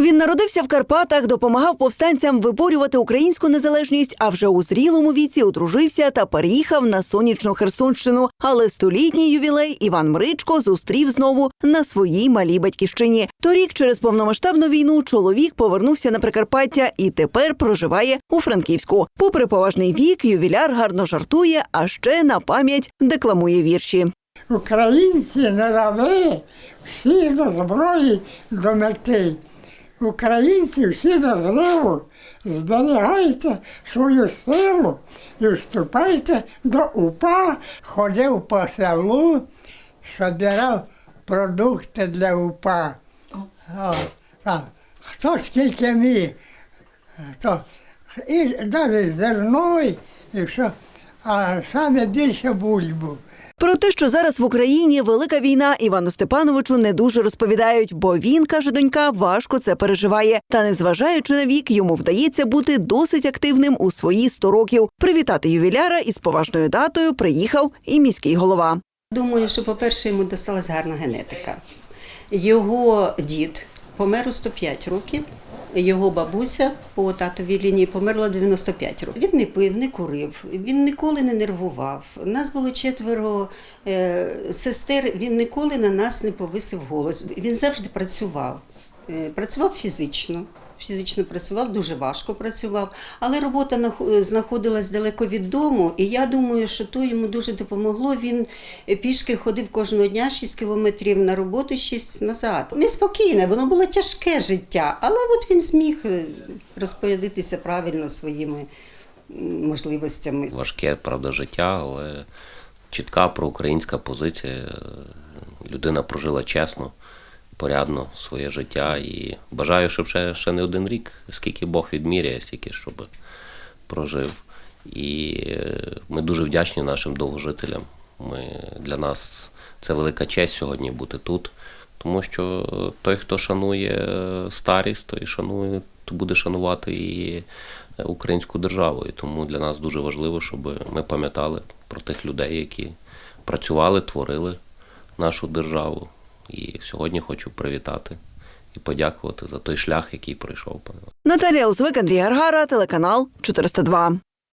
Він народився в Карпатах, допомагав повстанцям виборювати українську незалежність, а вже у зрілому віці одружився та переїхав на сонячну Херсонщину. Але столітній ювілей Іван Мричко зустрів знову на своїй малій батьківщині. Торік, через повномасштабну війну, чоловік повернувся на Прикарпаття і тепер проживає у Франківську. Попри поважний вік, ювіляр гарно жартує, а ще на пам'ять декламує вірші. Українці не раби, всі до зброї до мети. Українці всі до зриву, зберігайте свою силу і вступайте до УПА, ходив по селу, збирав продукти для УПА. О, так. Хто скільки міг, то і навіть зерно, і все, а саме більше бульбу. Про те, що зараз в Україні велика війна, Івану Степановичу не дуже розповідають, бо він, каже донька, важко це переживає. Та незважаючи на вік, йому вдається бути досить активним у свої 100 років. Привітати ювіляра із поважною датою приїхав і міський голова. Думаю, що, по-перше, йому досталась гарна генетика. Його дід помер у 105 років. Його бабуся по татовій лінії померла 95 років. Він не пив, не курив, він ніколи не нервував. Нас було четверо е, сестер. Він ніколи на нас не повисив голос. Він завжди працював. Е, Працював фізично. Фізично працював, дуже важко працював, але робота знаходилась далеко від дому, і я думаю, що то йому дуже допомогло. Він е, пішки ходив кожного дня 6 кілометрів на роботу, 6 назад. Неспокійне, воно було тяжке життя, але от він зміг е, розпорядитися правильно своїми можливостями. Важке, правда, життя, але чітка проукраїнська позиція. Людина прожила чесно, порядно своє життя і бажаю, щоб ще, ще не один рік, скільки Бог відміряє, стільки щоб прожив. І е, ми дуже вдячні нашим довгожителям. Ми, для нас це велика честь сьогодні бути тут, тому що той, хто шанує е, старість, той шанує, то буде шанувати і е, українську державу. І тому для нас дуже важливо, щоб ми пам'ятали про тих людей, які працювали, творили нашу державу. І сьогодні хочу привітати і подякувати за той шлях, який пройшов. Наталія Узвик, Андрій Гаргара, телеканал 402.